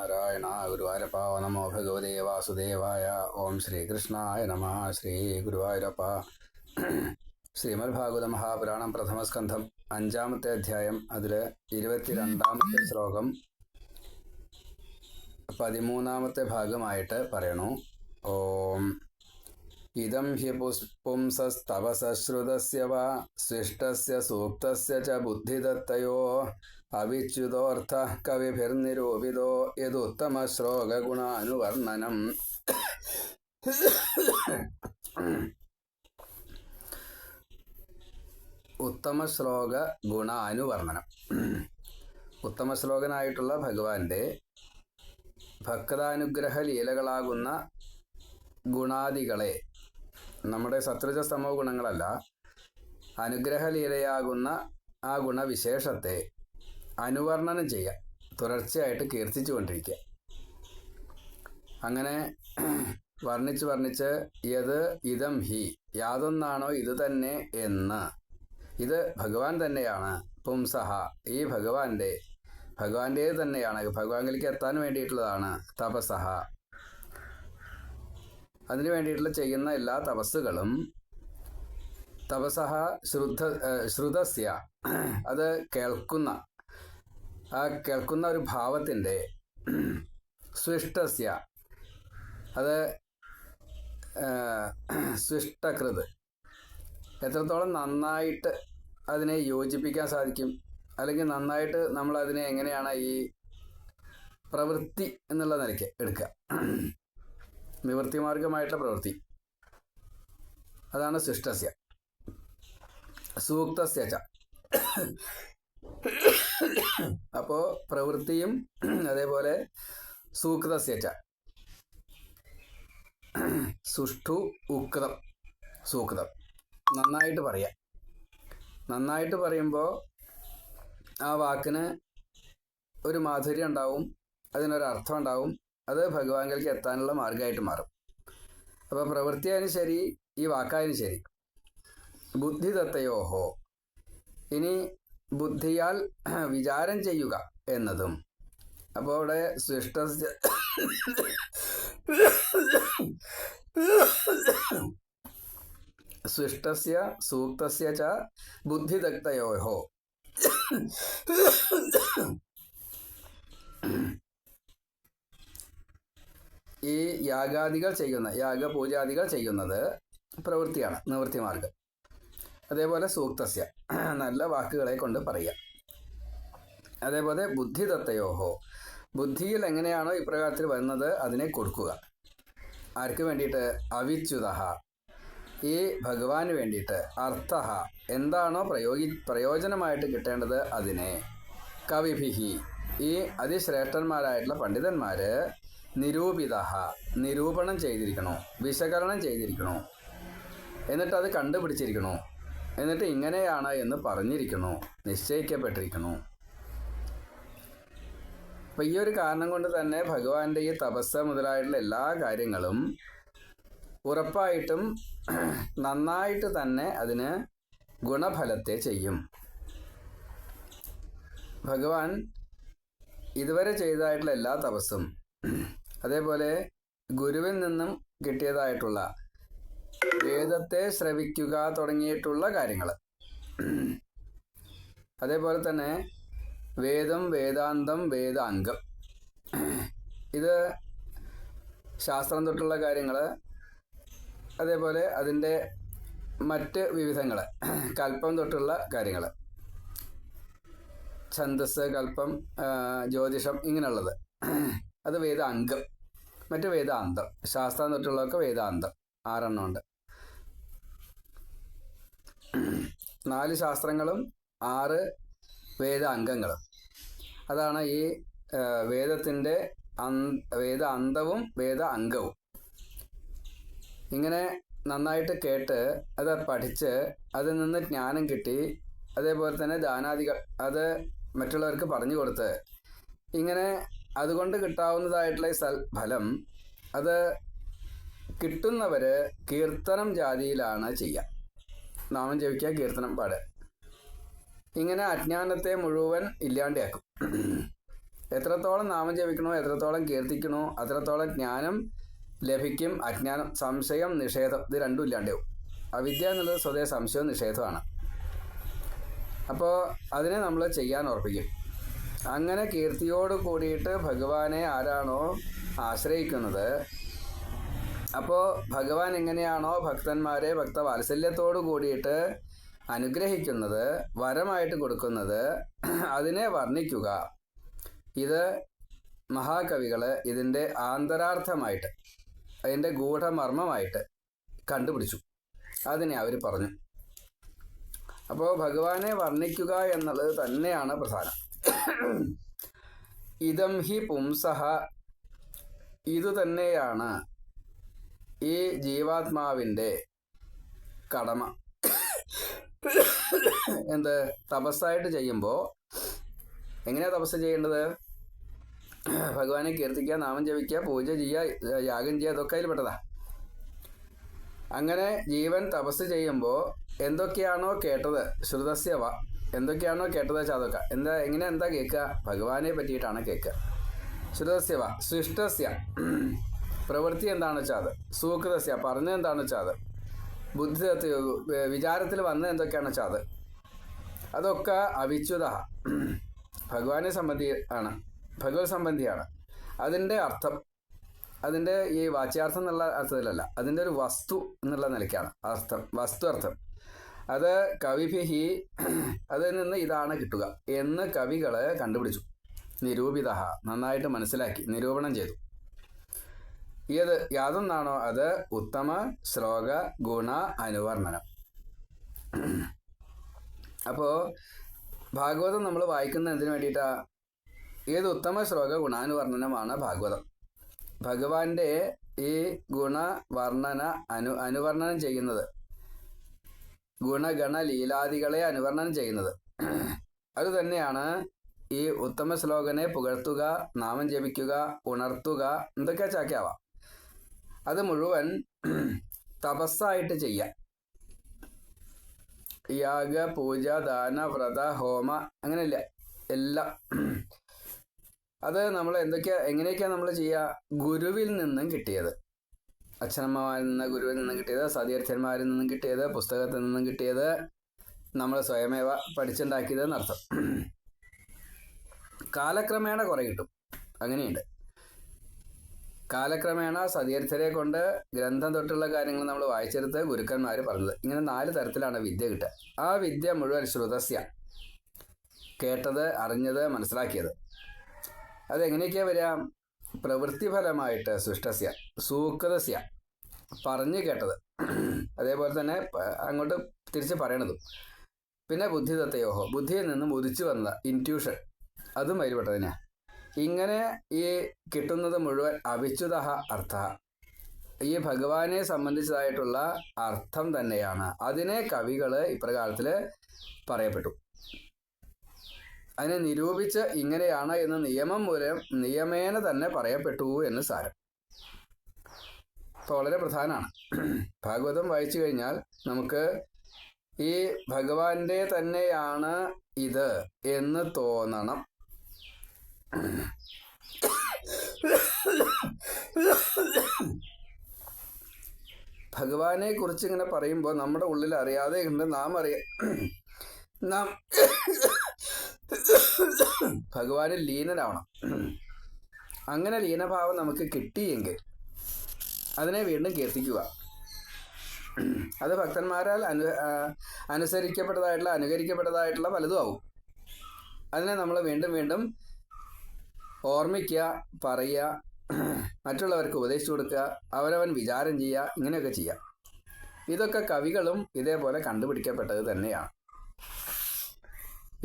നാരായണ ഗുരുവായൂരപ്പ നമോ ഭഗവതേ വാസുദേവായ. ഓം ശ്രീകൃഷ്ണായ നമ. ശ്രീ ഗുരുവായൂരപ്പ. ശ്രീമദ്ഭാഗവത മഹാപുരാണം പ്രഥമസ്കന്ധം അഞ്ചാമത്തെ അധ്യായം. അതിൽ ഇരുപത്തിരണ്ടാമത്തെ ശ്ലോകം പതിമൂന്നാമത്തെ ഭാഗമായിട്ട് പറയണു. ഓം. ഇതം ഹി പുംസസ്തവസശ്രുതസ്യ വാ സ്വിഷ്ടസ്യ സൂക്തസ്യ ച ബുദ്ധിദത്തയോ. അവിച്യുതോർത്ഥ കവിഭിർനിരൂപിതോ ഗുണാനുവർണനം ഉത്തമ ശ്ലോക ഗുണാനുവർണനം ഉത്തമ ശ്ലോകനായിട്ടുള്ള ഭഗവാന്റെ ഭക്താനുഗ്രഹ ലീലകളാകുന്ന ഗുണാദികളെ നമ്മുടെ സത്രജ സമോ ഗുണങ്ങളല്ല അനുഗ്രഹ ലീലയാകുന്ന ആ ഗുണവിശേഷത്തെ അനുവർണനം ചെയ്യുക തുടർച്ചയായിട്ട് കീർത്തിച്ചു കൊണ്ടിരിക്കുക അങ്ങനെ വർണിച്ച് വർണിച്ച് യത് ഇതം ഹി യാതൊന്നാണോ ഇത് തന്നെ എന്ന്. ഇത് ഭഗവാൻ തന്നെയാണ്. പുംസഹ ഈ ഭഗവാന്റെ ഭഗവാന്റെ തന്നെയാണ്. ഭഗവാനിലേക്ക് എത്താൻ വേണ്ടിയിട്ടുള്ളതാണ് തപസഹ അതിനു വേണ്ടിയിട്ടുള്ള ചെയ്യുന്ന എല്ലാ തപസ്സുകളും തപസഹ ശ്രുദ്ധ ശ്രുതസ്യ. അത് കേൾക്കുന്ന ആ കേൾക്കുന്ന ഒരു ഭാവത്തിന്റെ സ്വിഷ്ടസ്യ അത് സ്വിഷ്ടകൃത്. എത്രത്തോളം നന്നായിട്ട് അതിനെ യോജിപ്പിക്കാൻ സാധിക്കും അല്ലെങ്കിൽ നന്നായിട്ട് നമ്മൾ അതിനെ എങ്ങനെയാണ് ഈ പ്രവൃത്തി എന്നുള്ള നിലയ്ക്ക് എടുക്കുക. നിവൃത്തിമാർഗമായിട്ടുള്ള പ്രവൃത്തി. അതാണ് സൃഷ്ടസ്യ സൂക്തസ്യ അപ്പോ പ്രവൃത്തിയും അതേപോലെ സൂക്തസ്യച്ച സുഷ്ടു ഉക്തം. സൂക്തം. നന്നായിട്ട് പറയാം. നന്നായിട്ട് പറയുമ്പോൾ ആ വാക്കിന് ഒരു മാധുര്യം ഉണ്ടാവും അതിനൊരർത്ഥം ഉണ്ടാവും അത് ഭഗവാനിലേക്ക് എത്താനുള്ള മാർഗമായിട്ട് മാറും. അപ്പോൾ പ്രവൃത്തിയായാലും ശരി ഈ വാക്കായാലും ശരി. ബുദ്ധിദത്തയോഹോ. ഇനി ബുദ്ധിയാൽ വിചാരം ചെയ്യുക എന്നതും. അപ്പോൾ അവിടെ സൃഷ്ട സൃഷ്ടസ്യ സൂക്തസ്യ ച ബുദ്ധിദഗ്ധയോഹോ. ഈ യാഗാദികൾ ചെയ്യുന്ന യാഗപൂജാദികൾ ചെയ്യുന്നത് പ്രവൃത്തിയാണ് നിവൃത്തി മാർഗം അതേപോലെ സൂക്തസ്യ. നല്ല വാക്കുകളെ കൊണ്ട് പറയുക അതേപോലെ ബുദ്ധിദത്തയോഹോ. ബുദ്ധിയിൽ എങ്ങനെയാണോ ഇപ്രകാരത്തിൽ വരുന്നത് അതിനെ കൊടുക്കുക. ആർക്ക് വേണ്ടിയിട്ട്? അവിച്യുത. ഈ ഭഗവാന് വേണ്ടിയിട്ട്. അർത്ഥ. എന്താണോ പ്രയോഗി പ്രയോജനമായിട്ട് കിട്ടേണ്ടത് അതിനെ. കവിഭിഹി. ഈ അതിശ്രേഷ്ഠന്മാരായിട്ടുള്ള പണ്ഡിതന്മാർ നിരൂപിത. നിരൂപണം ചെയ്തിരിക്കണോ. വിശകലനം ചെയ്തിരിക്കണോ. എന്നിട്ട് അത് കണ്ടുപിടിച്ചിരിക്കണോ. എന്നിട്ട് ഇങ്ങനെയാണ് എന്ന് പറഞ്ഞിരിക്കണോ നിശ്ചയിക്കപ്പെട്ടിരിക്കുന്നു. അപ്പം ഈ ഒരു കാരണം കൊണ്ട് തന്നെ ഭഗവാന്റെ ഈ തപസ് മുതലായിട്ടുള്ള എല്ലാ കാര്യങ്ങളും ഉറപ്പായിട്ടും നന്നായിട്ട് തന്നെ അതിന് ഗുണഫലത്തെ ചെയ്യും. ഭഗവാൻ ഇതുവരെ ചെയ്തതായിട്ടുള്ള എല്ലാ തപസ്സും അതേപോലെ ഗുരുവിൽ നിന്നും കിട്ടിയതായിട്ടുള്ള വേദത്തെ ശ്രവിക്കുക തുടങ്ങിയിട്ടുള്ള കാര്യങ്ങൾ അതേപോലെ തന്നെ വേദം വേദാന്തം വേദാംഗം. ഇത് ശാസ്ത്രം തൊട്ടുള്ള കാര്യങ്ങൾ അതേപോലെ അതിന്റെ മറ്റ് വിവിധങ്ങൾ കൽപ്പം തൊട്ടുള്ള കാര്യങ്ങൾ ഛന്ദസ് കൽപ്പം ജ്യോതിഷം ഇങ്ങനെയുള്ളത്. അത് വേദാംഗം. മറ്റ് വേദാന്തം. ശാസ്ത്രം തൊട്ടുള്ളതൊക്കെ വേദാന്തം. ആറെണ്ണം ഉണ്ട്. നാല് ശാസ്ത്രങ്ങളും ആറ് വേദ അംഗങ്ങളും അതാണ് ഈ വേദത്തിന്റെ വേദ അന്തവും വേദ അംഗവും. ഇങ്ങനെ നന്നായിട്ട് കേട്ട് അത് പഠിച്ച് അതിൽ നിന്ന് ജ്ഞാനം കിട്ടി അതേപോലെ തന്നെ ദാനാദികൾ അത് മറ്റുള്ളവർക്ക് പറഞ്ഞു കൊടുത്ത് ഇങ്ങനെ അതുകൊണ്ട് കിട്ടാവുന്നതായിട്ടുള്ള ഈ സൽ ഫലം അത് കിട്ടുന്നവർ കീർത്തനം ജാതിയിലാണ് ചെയ്യുക നാമം ജപിക്കുക കീർത്തനം പാടുക. ഇങ്ങനെ അജ്ഞാനത്തെ മുഴുവൻ ഇല്ലാണ്ടാക്കും. എത്രത്തോളം നാമം ജപിക്കണോ എത്രത്തോളം കീർത്തിക്കണോ അത്രത്തോളം ജ്ഞാനം ലഭിക്കും അജ്ഞാനം സംശയം നിഷേധം ഇത് രണ്ടും ഇല്ലാണ്ടാവും. അവിദ്യ എന്നുള്ളത് സ്വതേ സംശയവും നിഷേധമാണ് അപ്പോൾ അതിനെ നമ്മൾ ചെയ്യാൻ ഉറപ്പിക്കും അങ്ങനെ കീർത്തിയോട് കൂടിയിട്ട് ഭഗവാനെ ആരാണോ ആശ്രയിക്കുന്നത് അപ്പോൾ ഭഗവാൻ എങ്ങനെയാണോ ഭക്തന്മാരെ ഭക്തവാത്സല്യത്തോടു കൂടിയിട്ട് അനുഗ്രഹിക്കുന്നത് വരമായിട്ട് കൊടുക്കുന്നത് അതിനെ വർണിക്കുക. ഇത് മഹാകവികൾ ഇതിന്റെ ആന്തരാർത്ഥമായിട്ട് അതിന്റെ ഗൂഢമർമ്മമായിട്ട് കണ്ടുപിടിച്ചു. അതിനെ അവർ പറഞ്ഞു. അപ്പോൾ ഭഗവാനെ വർണിക്കുക എന്നുള്ളത് തന്നെയാണ് പ്രധാനം. ഇതം ഹി പുംസഹ ഇതു തന്നെയാണ് ഈ ജീവാത്മാവിന്റെ കടമ എന്ത് തപസ്സായിട്ട് ചെയ്യുമ്പോൾ എങ്ങനെയാണ് തപസ് ചെയ്യേണ്ടത്? ഭഗവാനെ കീർത്തിക്കുക നാമം ജപിക്കുക പൂജ ചെയ്യുക യാഗം ചെയ്യുക അതൊക്കെ അതിൽ പെട്ടതാ അങ്ങനെ ജീവൻ തപസ് ചെയ്യുമ്പോൾ എന്തൊക്കെയാണോ കേട്ടത്? ശ്രുതസ്യവ എന്തൊക്കെയാണോ കേട്ടത് വെച്ചാൽ അതൊക്കെ. എന്താ എങ്ങനെ എന്താ കേൾക്കുക? ഭഗവാനെ പറ്റിയിട്ടാണ് കേൾക്കുക. ശ്രുതസ്യവ സൃഷ്ടസ്യ. പ്രവൃത്തി എന്താണെന്ന് വെച്ചാൽ അത്. സൂകൃതസ്യ പറഞ്ഞത് എന്താണെന്ന് വെച്ചാൽ അത്. ബുദ്ധി വിചാരത്തിൽ വന്നത് എന്തൊക്കെയാണെന്ന് വെച്ചാൽ അത്. അതൊക്കെ അവിച്യുത ഭഗവാനെ സംബന്ധി ആണ്. ഭഗവത് സംബന്ധിയാണ്. അതിന്റെ അർത്ഥം അതിന്റെ ഈ വാച്യാർത്ഥം എന്നുള്ള അർത്ഥത്തിലല്ല അതിന്റെ ഒരു വസ്തു എന്നുള്ള നിലയ്ക്കാണ് അർത്ഥം വസ്തു അർത്ഥം. അത് കവിഭിഹി അതിൽ നിന്ന് ഇതാണ് കിട്ടുക എന്ന് കവികൾ കണ്ടുപിടിച്ചു. നിരൂപിത നന്നായിട്ട് മനസ്സിലാക്കി നിരൂപണം ചെയ്തു. ഏത് യാതൊന്നാണോ അത് ഉത്തമ ശ്ലോക ഗുണ അനുവർണനം അപ്പോ ഭാഗവതം നമ്മൾ വായിക്കുന്ന എന്തിനു വേണ്ടിയിട്ടാ? ഏത് ഉത്തമ ശ്ലോക ഗുണാനുവർണനമാണ് ഭാഗവതം. ഭഗവാന്റെ ഈ ഗുണവർണന അനു അനുവർണനം ചെയ്യുന്നത്. ഗുണഗണ ലീലാദികളെ അനുവർണനം ചെയ്യുന്നത്. അത് തന്നെയാണ് ഈ ഉത്തമ ശ്ലോകനെ പുകഴ്ത്തുക നാമം ജപിക്കുക ഉണർത്തുക എന്തൊക്കെ ചാക്കാവാം അത് മുഴുവൻ തപസ്സായിട്ട് ചെയ്യാം. യാഗ പൂജ ദാന വ്രത ഹോമ അങ്ങനെയല്ല എല്ലാം. അത് നമ്മൾ എന്തൊക്കെയാ എങ്ങനെയൊക്കെയാണ് നമ്മൾ ചെയ്യുക? ഗുരുവിൽ നിന്നും കിട്ടിയത്. അച്ഛനമ്മമാരിൽ നിന്ന് ഗുരുവിൽ നിന്നും കിട്ടിയത് സതീർത്ഥന്മാരിൽ നിന്നും കിട്ടിയത് പുസ്തകത്തിൽ നിന്നും കിട്ടിയത് നമ്മൾ സ്വയമേവ പഠിച്ചുണ്ടാക്കിയത് എന്നർത്ഥം കാലക്രമേണ കുറെ കിട്ടും. അങ്ങനെയുണ്ട്. കാലക്രമേണ സതീർത്ഥരെ കൊണ്ട് ഗ്രന്ഥം തൊട്ടുള്ള കാര്യങ്ങൾ നമ്മൾ വായിച്ചെടുത്ത് ഗുരുക്കന്മാർ പറഞ്ഞത്. ഇങ്ങനെ നാല് തരത്തിലാണ് വിദ്യ കിട്ടുക. ആ വിദ്യ മുഴുവൻ ശ്രുതസ്യ. കേട്ടത് അറിഞ്ഞത് മനസ്സിലാക്കിയത്. അതെങ്ങനെയൊക്കെയാ വരിക? പ്രവൃത്തിഫലമായിട്ട് സൃഷ്ടസ്യ സൂക്തസ്യ. പറഞ്ഞു കേട്ടത്. അതേപോലെ തന്നെ അങ്ങോട്ട് തിരിച്ച് പറയണതും. പിന്നെ ബുദ്ധിതത്തെയോഹോ ബുദ്ധിയിൽ നിന്നും ഉദിച്ചു വന്ന ഇന്റ്യൂഷൻ അതും വരിപ്പെട്ടതിനാ ഇങ്ങനെ ഈ കിട്ടുന്നത് മുഴുവൻ അവിച്യുത അർത്ഥ. ഈ ഭഗവാനെ സംബന്ധിച്ചതായിട്ടുള്ള അർത്ഥം തന്നെയാണ്. അതിനെ കവികൾ ഇപ്രകാരത്തിൽ പറയപ്പെട്ടു. അതിനെ നിരൂപിച്ച് ഇങ്ങനെയാണ് എന്ന് നിയമം മൂലം നിയമേന തന്നെ പറയപ്പെട്ടു എന്ന് സാരം. അപ്പോൾ വളരെ പ്രധാനമാണ് ഭാഗവതം വായിച്ചു കഴിഞ്ഞാൽ നമുക്ക് ഈ ഭഗവാന്റെ തന്നെയാണ് ഇത് എന്ന് തോന്നണം. ഭഗവാനെ കുറിച്ച് ഇങ്ങനെ പറയുമ്പോൾ നമ്മുടെ ഉള്ളിൽ അറിയാതെ ഉണ്ട് നാം അറിയ നാം ഭഗവാനിൽ ലീനനാവണം. അങ്ങനെ ലീനഭാവം നമുക്ക് കിട്ടിയെങ്കിൽ അതിനെ വീണ്ടും കീർത്തിക്കുക. അത് ഭക്തന്മാരാൽ അനു അനുസരിക്കപ്പെട്ടതായിട്ടുള്ള അനുകരിക്കപ്പെട്ടതായിട്ടുള്ള പലതും ആവും. അതിനെ നമ്മൾ വീണ്ടും വീണ്ടും ഓർമ്മിക്കുക പറയുക മറ്റുള്ളവർക്ക് ഉപദേശിച്ചു കൊടുക്കുക അവരവൻ വിചാരം ചെയ്യുക ഇങ്ങനെയൊക്കെ ചെയ്യുക. ഇതൊക്കെ കവികളും ഇതേപോലെ കണ്ടുപിടിക്കപ്പെട്ടത് തന്നെയാണ്.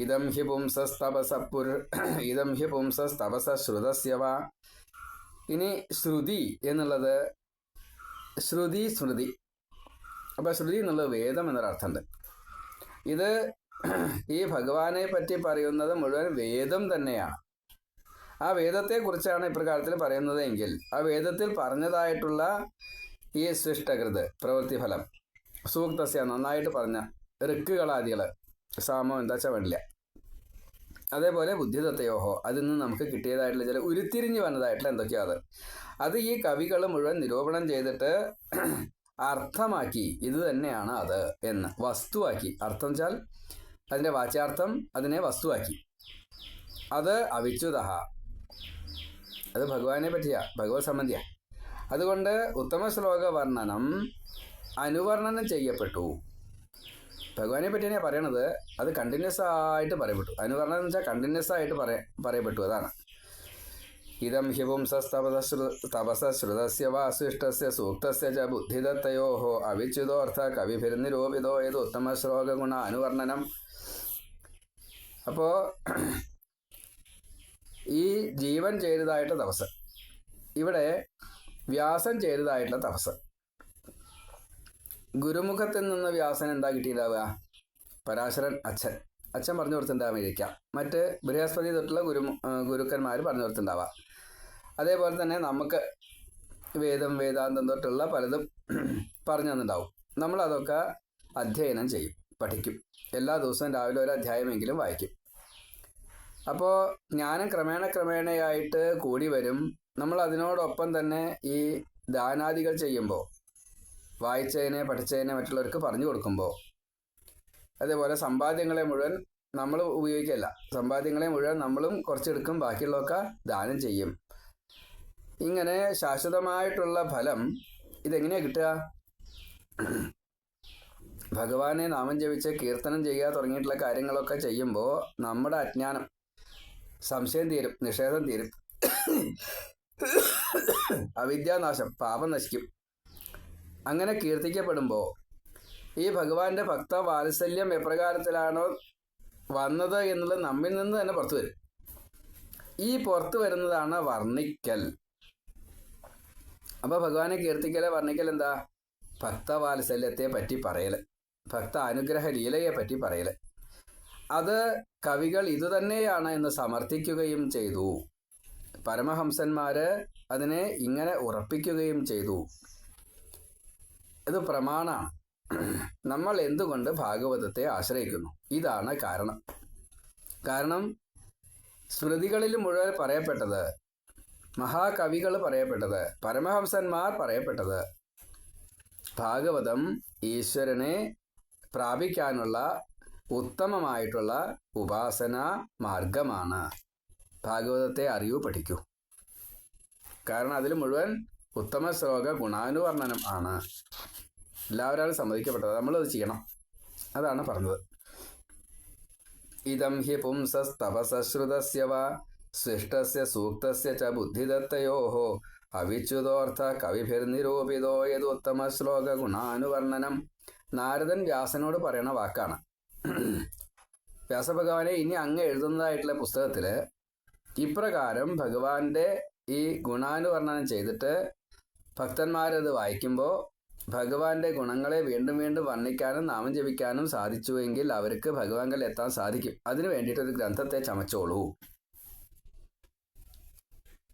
ഇതം ഹി പുംസസ്തപസ പുർ ഇതം ഹി പുംസസ്തപസ ശ്രുതസ്യവ ഇനി ശ്രുതി എന്നുള്ളത് ശ്രുതി സ്മൃതി അപ്പോൾ ശ്രുതി എന്നുള്ളത് വേദം എന്നൊരർത്ഥമുണ്ട്. ഇത് ഈ ഭഗവാനെ പറ്റി പറയുന്നത് മുഴുവൻ വേദം തന്നെയാണ്. ആ വേദത്തെക്കുറിച്ചാണ് ഇപ്രകാരത്തിൽ പറയുന്നത് എങ്കിൽ ആ വേദത്തിൽ പറഞ്ഞതായിട്ടുള്ള ഈ സൃഷ്ടകൃത് പ്രവൃത്തിഫലം സൂക്തസ്യ നന്നായിട്ട് പറഞ്ഞ ഋക്കുകളാദികൾ സാമം എന്താ വെച്ചാൽ വേണ്ടില്ല. അതേപോലെ ബുദ്ധിദത്തയോഹോ അതിൽ നിന്ന് നമുക്ക് കിട്ടിയതായിട്ടുള്ള ചില ഉരുത്തിരിഞ്ഞു വന്നതായിട്ടുള്ള എന്തൊക്കെയാണ് അത്. അത് ഈ കവികൾ മുഴുവൻ നിരൂപണം ചെയ്തിട്ട് അർത്ഥമാക്കി ഇത് തന്നെയാണ് അത് എന്ന് വസ്തുവാക്കി. അർത്ഥം വെച്ചാൽ അതിന്റെ വാച്യാർത്ഥം അതിനെ വസ്തുവാക്കി. അത് അവിച്യുതഹ അത് ഭഗവാനെ പറ്റിയ. ഭഗവത് സംബന്ധിയ. അതുകൊണ്ട് ഉത്തമ ശ്ലോക വർണനം അനുവർണനം ചെയ്യപ്പെട്ടു. ഭഗവാനെ പറ്റിയാണ് പറയണത് അത് കണ്ടിന്യൂസ് ആയിട്ട് പറയപ്പെട്ടു. അനുവർണം എന്ന് വെച്ചാൽ കണ്ടിന്യൂസ് ആയിട്ട് പറയ പറയപ്പെട്ടു. അതാണ്. ഇതം ഹി പുംസസ്തപസശ്രു തപസശ്രുതസ്യ വാസിഷ്ടസ്യ സൂക്തസ്യ ച ബുദ്ധിദത്തയോ അവിച്യുതോർത്ഥ കവിഭിരുന്നിരൂപിതോ ഏത് ഉത്തമ ശ്ലോക ഗുണ അനുവർണനം. അപ്പോൾ ഈ ജീവൻ ചെയ്തതായിട്ട് തപസ് ഇവിടെ വ്യാസം ചെയ്തതായിട്ടുള്ള തപസ് ഗുരുമുഖത്തിൽ നിന്ന് വ്യാസൻ എന്താ കിട്ടിയിട്ടുണ്ടാവുക? പരാശരൻ അച്ഛൻ. അച്ഛൻ പറഞ്ഞു കൊടുത്തിട്ടുണ്ടാവുകയായിരിക്കാം മറ്റ് ബൃഹസ്പതി തൊട്ടുള്ള ഗുരു ഗുരുക്കന്മാർ പറഞ്ഞു കൊടുത്തിട്ടുണ്ടാവാം അതേപോലെ തന്നെ നമുക്ക് വേദം വേദാന്തം തൊട്ടുള്ള പലതും പറഞ്ഞു തന്നിട്ടുണ്ടാവും. നമ്മളതൊക്കെ അധ്യയനം ചെയ്യും പഠിക്കും. എല്ലാ ദിവസവും രാവിലെ ഒരു അധ്യായമെങ്കിലും വായിക്കും. അപ്പോൾ ജ്ഞാനം ക്രമേണ ക്രമേണയായിട്ട് കൂടി വരും. നമ്മൾ അതിനോടൊപ്പം തന്നെ ഈ ദാനാദികൾ ചെയ്യുമ്പോൾ വായിച്ചതിനെ പഠിച്ചതിനെ മറ്റുള്ളവർക്ക് പറഞ്ഞു കൊടുക്കുമ്പോൾ അതേപോലെ സമ്പാദ്യങ്ങളെ മുഴുവൻ നമ്മൾ ഉപയോഗിക്കില്ല. സമ്പാദ്യങ്ങളെ മുഴുവൻ നമ്മളും കുറച്ചെടുക്കും ബാക്കിയുള്ളതൊക്കെ ദാനം ചെയ്യും. ഇങ്ങനെ ശാശ്വതമായിട്ടുള്ള ഫലം ഇതെങ്ങനെയാണ് കിട്ടുക? ഭഗവാനെ നാമം ജപിച്ച് കീർത്തനം ചെയ്യുക തുടങ്ങിയിട്ടുള്ള കാര്യങ്ങളൊക്കെ ചെയ്യുമ്പോൾ നമ്മുടെ അജ്ഞാനം സംശയം തീരും നിഷേധം തീരും. അവിദ്യാനാശം പാപം നശിക്കും. അങ്ങനെ കീർത്തിക്കപ്പെടുമ്പോൾ ഈ ഭഗവാന്റെ ഭക്ത വാത്സല്യം എപ്രകാരത്തിലാണോ വന്നത് എന്നുള്ളത് നമ്മിൽ നിന്ന് തന്നെ പുറത്തു വരും. ഈ പുറത്തു വരുന്നതാണ് വർണിക്കൽ. അപ്പോൾ ഭഗവാനെ കീർത്തിക്കൽ വർണിക്കൽ എന്താ? ഭക്തവാത്സല്യത്തെ പറ്റി പറയൽ ഭക്ത അനുഗ്രഹ ലീലയെ പറ്റി പറയൽ അത് കവികൾ ഇതുതന്നെയാണ് എന്ന് സമർത്ഥിക്കുകയും ചെയ്തു. പരമഹംസന്മാര് അതിനെ ഇങ്ങനെ ഉറപ്പിക്കുകയും ചെയ്തു. ഇത് പ്രമാണാണ് നമ്മൾ എന്തുകൊണ്ട് ഭാഗവതത്തെ ആശ്രയിക്കുന്നു? ഇതാണ് കാരണം. കാരണം സ്മൃതികളിൽ മുഴുവൻ പറയപ്പെട്ടത് മഹാകവികൾ പറയപ്പെട്ടത് പരമഹംസന്മാർ പറയപ്പെട്ടത് ഭാഗവതം ഈശ്വരനെ പ്രാപിക്കാനുള്ള ഉത്തമമായിട്ടുള്ള ഉപാസന മാർഗമാണ്. ഭാഗവതത്തെ അറിയൂ പഠിക്കൂ. കാരണം അതിൽ മുഴുവൻ ഉത്തമ ശ്ലോക ഗുണാനുവർണനം ആണ്. എല്ലാവരും സമ്മതിക്കപ്പെട്ടത്. നമ്മളത് ചെയ്യണം. അതാണ് പറഞ്ഞത്. ഇതം ഹി പുംസസ്തപസശ്രുതസ്യ വാ സൃഷ്ടസ്യ സൂക്തസ്യ ച ബുദ്ധിദത്തയോ അവിച്യുതോർത്ഥ കവിഭിർനിരൂപിതോ യതുത്തമ ശ്ലോക ഗുണാനുവർണനം. നാരദൻ വ്യാസനോട് പറയണ വാക്കാണ്. വ്യാസഭഗവാനെ ഇനി അങ്ങ് എഴുതുന്നതായിട്ടുള്ള പുസ്തകത്തിൽ ഇപ്രകാരം ഭഗവാന്റെ ഈ ഗുണാനുവർണനം ചെയ്തിട്ട് ഭക്തന്മാരത് വായിക്കുമ്പോൾ ഭഗവാന്റെ ഗുണങ്ങളെ വീണ്ടും വീണ്ടും വർണിക്കാനും നാമം ജപിക്കാനും സാധിച്ചുവെങ്കിൽ അവർക്ക് ഭഗവാങ്കൽ എത്താൻ സാധിക്കും. അതിനു വേണ്ടിയിട്ട് ഒരു ഗ്രന്ഥത്തെ ചമച്ചോളൂ.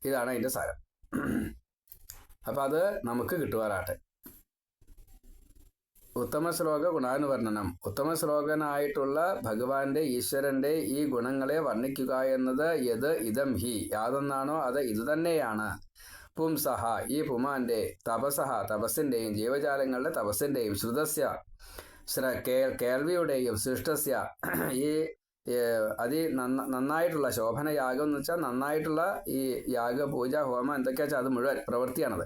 ഇതാണ് അതിന്റെ സാരം. അപ്പം അത് നമുക്ക് കിട്ടുവാറാട്ടെ ഉത്തമ ശ്ലോക ഗുണാനുവർണനം ഉത്തമ ശ്ലോകനായിട്ടുള്ള ഭഗവാന്റെ ഈശ്വരന്റെ ഈ ഗുണങ്ങളെ വർണിക്കുക എന്നത് യത് ഇതം ഹി. യാതൊന്നാണോ അത് ഇതുതന്നെയാണ്. പുംസഹ ഈ പുമാന്റെ തപസഹ തപസ്സിന്റെയും ജീവജാലങ്ങളുടെ തപസ്സിന്റെയും ശ്രുതസ്യ ശ്ര കേൾവിയുടെയും സൃഷ്ടസ്യ ഈ അതി നന്ന നന്നായിട്ടുള്ള ശോഭന യാഗം എന്ന് വെച്ചാൽ നന്നായിട്ടുള്ള ഈ യാഗ പൂജ ഹോമം എന്തൊക്കെയാ വെച്ചാൽ അത് മുഴുവൻ പ്രവൃത്തിയാണത്.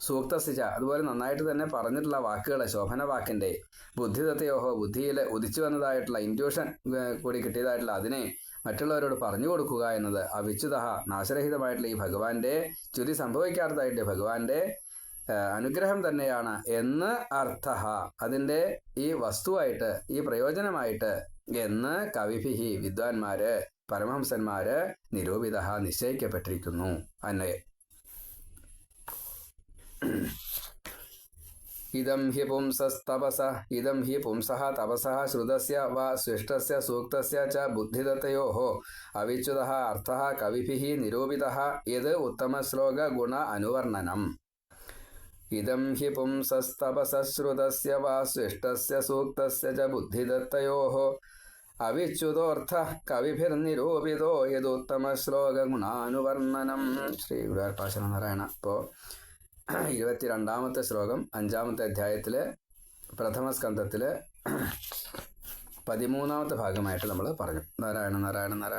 സൂക്തസിച്ച. അതുപോലെ നന്നായിട്ട് തന്നെ പറഞ്ഞിട്ടുള്ള വാക്കുകൾ ശോഭന വാക്കിന്റെ ബുദ്ധിതത്തെയോഹോ ബുദ്ധിയിൽ ഉദിച്ചു വന്നതായിട്ടുള്ള ഇൻഡ്യൂഷൻ കൂടി കിട്ടിയതായിട്ടുള്ള അതിനെ മറ്റുള്ളവരോട് പറഞ്ഞു കൊടുക്കുക എന്നത് അവിച്യുത നാശരഹിതമായിട്ടുള്ള ഈ ഭഗവാന്റെ ചുതി സംഭവിക്കാത്തതായിട്ട് ഭഗവാന്റെ അനുഗ്രഹം തന്നെയാണ് എന്ന് അർത്ഥ അതിന്റെ ഈ വസ്തുവായിട്ട് ഈ പ്രയോജനമായിട്ട് എന്ന് കവിഭിഹി വിദ്വാൻമാര് പരമഹംസന്മാര് നിരൂപിത നിശ്ചയിക്കപ്പെട്ടിരിക്കുന്നു. അന്നയെ ഇതം ഹി പുംസസ്തപസ ഇതം ഹി പുംസഃ തപസഃ ശ്രുതസ്യ വാ സൃഷ്ടസ്യ സൂക്തസ്യ ച ബുദ്ധിദത്തയോः അവിച്യുതः അർത്ഥः കവിഭിः നിരൂപിതः യത് ഉത്തമശ്ലോക ഗുണ അനുവർണനം ഇതം ഹി പുംസസ്തപസശ്രുതസ്യ വാ സൃഷ്ടസ്യ സൂക്തസ്യ ച ബുദ്ധിദത്തയോः അവിച്യുതോർത്ഥ കവിഭിർനിരൂപിതോ യദുത്തമ ശ്ലോക ഗുണാനുവർണനം ശ്രീ ഗുരുവായൂർപ്പാശന നാരായണ ഇപ്പോൾ ഇരുപത്തിരണ്ടാമത്തെ ശ്ലോകം അഞ്ചാമത്തെ അധ്യായത്തിലെ പ്രഥമ സ്കന്ധത്തിലെ പതിമൂന്നാമത്തെ ഭാഗമായിട്ട് നമ്മൾ പറഞ്ഞു. നാരായണ നാരായണ നാരായണ.